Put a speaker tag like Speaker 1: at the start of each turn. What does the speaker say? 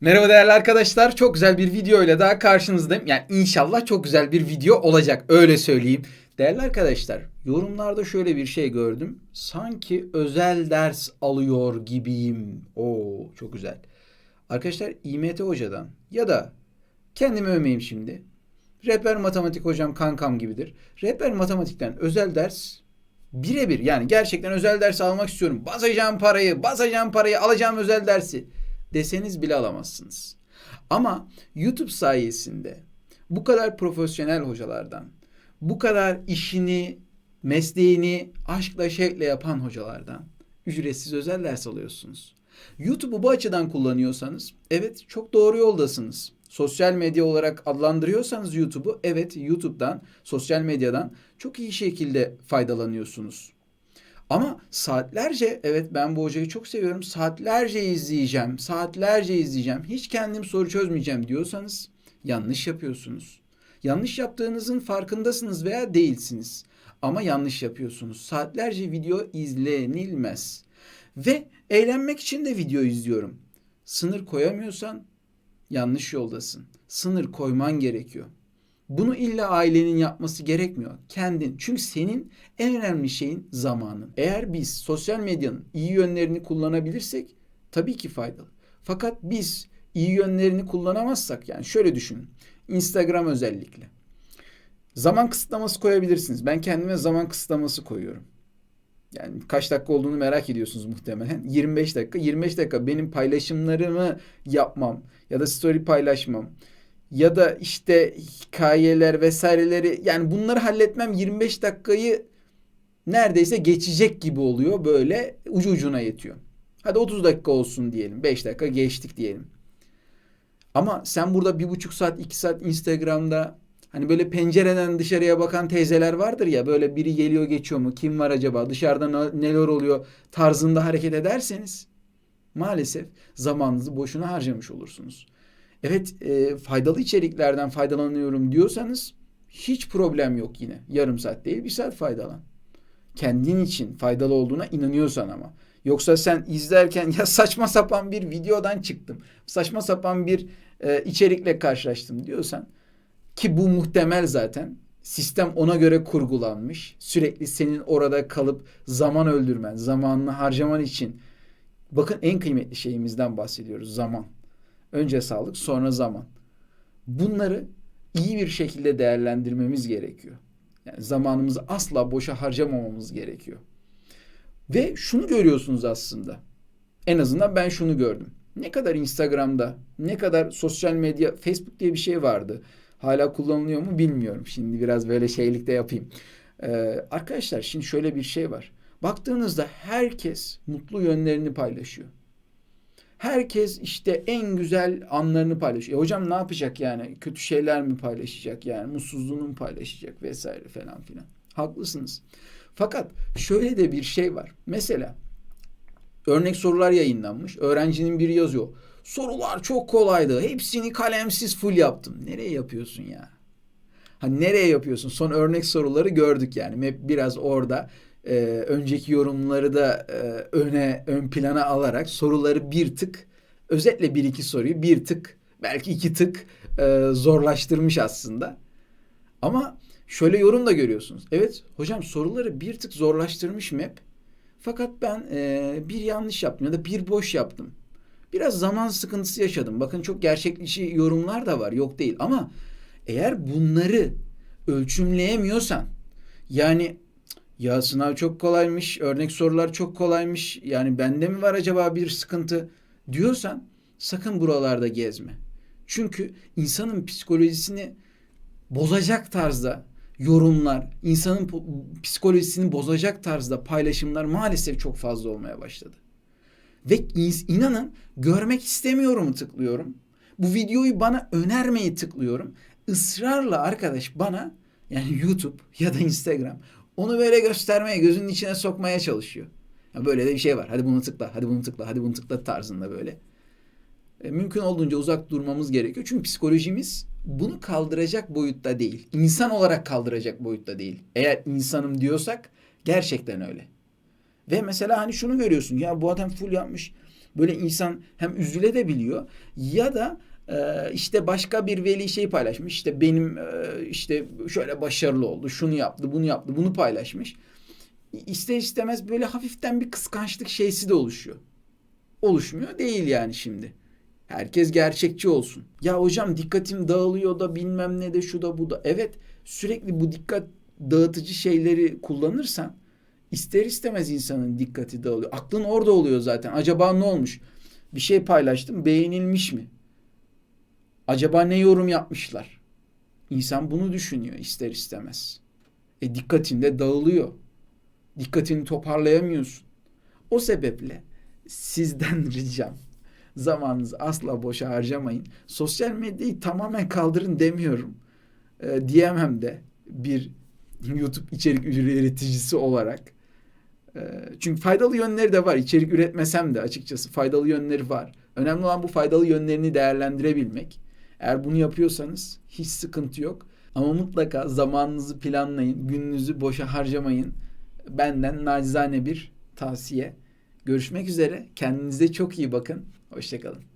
Speaker 1: Merhaba değerli arkadaşlar. Çok güzel bir video ile daha karşınızdayım. Yani inşallah çok güzel bir video olacak. Öyle söyleyeyim. Değerli arkadaşlar, yorumlarda şöyle bir şey gördüm. Sanki özel ders alıyor gibiyim. Oo, çok güzel. Arkadaşlar İMT hocadan ya da kendimi övmeyeyim şimdi. Rehber matematik hocam kankam gibidir. Rehber matematikten özel ders birebir yani gerçekten özel ders almak istiyorum. Basacağım parayı, basacağım parayı, alacağım özel dersi deseniz bile alamazsınız. Ama YouTube sayesinde bu kadar profesyonel hocalardan, bu kadar işini, mesleğini aşkla şevkle yapan hocalardan ücretsiz özel ders alıyorsunuz. YouTube'u bu açıdan kullanıyorsanız evet çok doğru yoldasınız. Sosyal medya olarak adlandırıyorsanız YouTube'u evet YouTube'dan, sosyal medyadan çok iyi şekilde faydalanıyorsunuz. Ama saatlerce evet ben bu hocayı çok seviyorum. Saatlerce izleyeceğim, saatlerce izleyeceğim. Hiç kendim soru çözmeyeceğim diyorsanız yanlış yapıyorsunuz. Yanlış yaptığınızın farkındasınız veya değilsiniz. Ama yanlış yapıyorsunuz. Saatlerce video izlenilmez. Ve eğlenmek için de video izliyorum. Sınır koyamıyorsan yanlış yoldasın. Sınır koyman gerekiyor. Bunu illa ailenin yapması gerekmiyor. Kendin. Çünkü senin en önemli şeyin zamanın. Eğer biz sosyal medyanın iyi yönlerini kullanabilirsek tabii ki faydalı. Fakat biz iyi yönlerini kullanamazsak yani şöyle düşünün. Instagram özellikle. Zaman kısıtlaması koyabilirsiniz. Ben kendime zaman kısıtlaması koyuyorum. Yani kaç dakika olduğunu merak ediyorsunuz muhtemelen. 25 dakika. 25 dakika benim paylaşımlarımı yapmam ya da story paylaşmam ya da işte hikayeler vesaireleri yani bunları halletmem 25 dakikayı neredeyse geçecek gibi oluyor böyle ucu ucuna yetiyor. Hadi 30 dakika olsun diyelim. 5 dakika geçtik diyelim. Ama sen burada bir buçuk saat, iki saat Instagram'da hani böyle pencereden dışarıya bakan teyzeler vardır ya böyle biri geliyor geçiyor mu? Kim var acaba? Dışarıda neler oluyor? Tarzında hareket ederseniz maalesef zamanınızı boşuna harcamış olursunuz. Evet e, faydalı içeriklerden faydalanıyorum diyorsanız hiç problem yok yine. Yarım saat değil bir saat faydalan. Kendin için faydalı olduğuna inanıyorsan ama. Yoksa sen izlerken ya saçma sapan bir videodan çıktım. Saçma sapan bir e, içerikle karşılaştım diyorsan ki bu muhtemel zaten. Sistem ona göre kurgulanmış. Sürekli senin orada kalıp zaman öldürmen, zamanını harcaman için. Bakın en kıymetli şeyimizden bahsediyoruz zaman. Önce sağlık, sonra zaman. Bunları iyi bir şekilde değerlendirmemiz gerekiyor. Yani zamanımızı asla boşa harcamamamız gerekiyor. Ve şunu görüyorsunuz aslında. En azından ben şunu gördüm. Ne kadar Instagram'da, ne kadar sosyal medya, Facebook diye bir şey vardı. Hala kullanılıyor mu bilmiyorum. Şimdi biraz böyle şeylikte yapayım. Ee, arkadaşlar şimdi şöyle bir şey var. Baktığınızda herkes mutlu yönlerini paylaşıyor. Herkes işte en güzel anlarını paylaşıyor. E hocam ne yapacak yani? Kötü şeyler mi paylaşacak yani? Mutsuzluğunu mu paylaşacak vesaire falan filan. Haklısınız. Fakat şöyle de bir şey var. Mesela örnek sorular yayınlanmış. Öğrencinin biri yazıyor. Sorular çok kolaydı. Hepsini kalemsiz full yaptım. Nereye yapıyorsun ya? Hani nereye yapıyorsun? Son örnek soruları gördük yani. Hep biraz orada e, önceki yorumları da e, öne ön plana alarak soruları bir tık özetle bir iki soruyu bir tık belki iki tık e, zorlaştırmış aslında. Ama şöyle yorum da görüyorsunuz. Evet hocam soruları bir tık zorlaştırmış map. Fakat ben e, bir yanlış yaptım ya da bir boş yaptım. Biraz zaman sıkıntısı yaşadım. Bakın çok gerçekçi yorumlar da var. Yok değil ama eğer bunları ölçümleyemiyorsan yani ya sınav çok kolaymış, örnek sorular çok kolaymış. Yani bende mi var acaba bir sıkıntı diyorsan sakın buralarda gezme. Çünkü insanın psikolojisini bozacak tarzda yorumlar, insanın psikolojisini bozacak tarzda paylaşımlar maalesef çok fazla olmaya başladı. Ve inanın görmek istemiyorumu tıklıyorum. Bu videoyu bana önermeyi tıklıyorum. Israrla arkadaş bana yani YouTube ya da Instagram onu böyle göstermeye, gözünün içine sokmaya çalışıyor. Ya böyle de bir şey var. Hadi bunu tıkla, hadi bunu tıkla, hadi bunu tıkla tarzında böyle. E, mümkün olduğunca uzak durmamız gerekiyor. Çünkü psikolojimiz bunu kaldıracak boyutta değil. İnsan olarak kaldıracak boyutta değil. Eğer insanım diyorsak gerçekten öyle. Ve mesela hani şunu görüyorsun. Ya bu adam full yapmış. Böyle insan hem üzülebiliyor ya da e, işte başka bir veli şey paylaşmış. İşte benim e, işte şöyle başarılı oldu, şunu yaptı, bunu yaptı, bunu paylaşmış. İster istemez böyle hafiften bir kıskançlık şeysi de oluşuyor. Oluşmuyor değil yani şimdi. Herkes gerçekçi olsun. Ya hocam dikkatim dağılıyor da bilmem ne de şu da bu da. Evet sürekli bu dikkat dağıtıcı şeyleri kullanırsan ister istemez insanın dikkati dağılıyor. Aklın orada oluyor zaten. Acaba ne olmuş? Bir şey paylaştım beğenilmiş mi? Acaba ne yorum yapmışlar? İnsan bunu düşünüyor ister istemez. E dikkatin de dağılıyor. Dikkatini toparlayamıyorsun. O sebeple sizden ricam zamanınızı asla boşa harcamayın. Sosyal medyayı tamamen kaldırın demiyorum. E, diyemem de bir YouTube içerik üreticisi olarak. E, çünkü faydalı yönleri de var. İçerik üretmesem de açıkçası faydalı yönleri var. Önemli olan bu faydalı yönlerini değerlendirebilmek. Eğer bunu yapıyorsanız hiç sıkıntı yok. Ama mutlaka zamanınızı planlayın. Gününüzü boşa harcamayın. Benden nacizane bir tavsiye. Görüşmek üzere. Kendinize çok iyi bakın. Hoşçakalın.